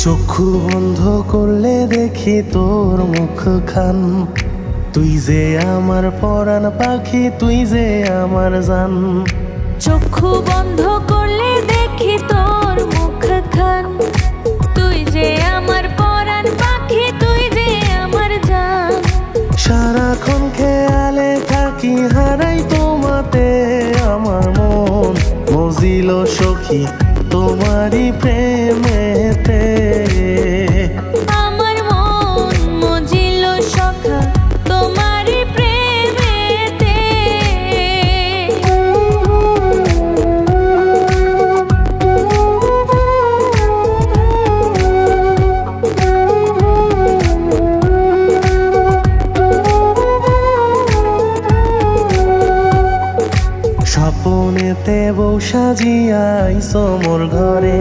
চক্ষু বন্ধ করলে দেখি তোর মুখ খান তুই যে আমার পরাণ পাখি তুই যে আমার জান। চক্ষু বন্ধ করলে দেখি তোর মুখ খান। তুই যে আমার পরাণ পাখি তুই যে আমার জান। সারাক্ষণ খেয়ালে থাকি হারাই তোমাতে আমার মন। মজিল সখী তোমারই প্রেমেতে। স্বপনেতে বউ সাজিয়াইছো মোর ঘরে।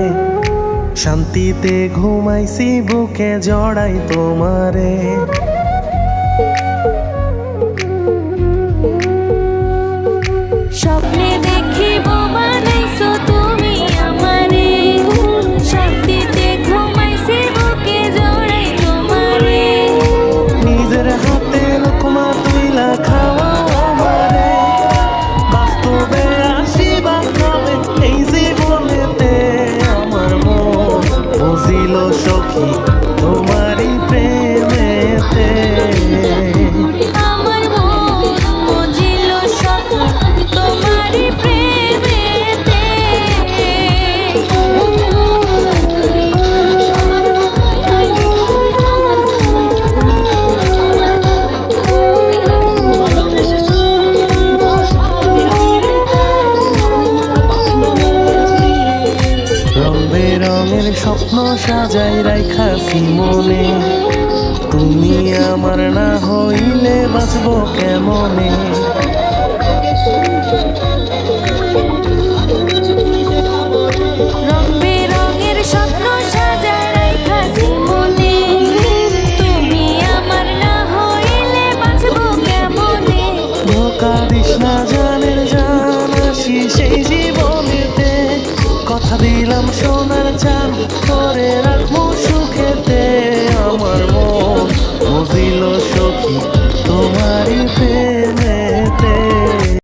শান্তিতে ঘুমাইছি বুকে জড়াই তোমারে। বুঝিল সখী রং বেরঙের স্বপ্ন সাজাই রাইখাছি মনে। তুমি আমার না হইলে বাঁচবো কেমনে? রং সোনার চাঁদ করে রাখব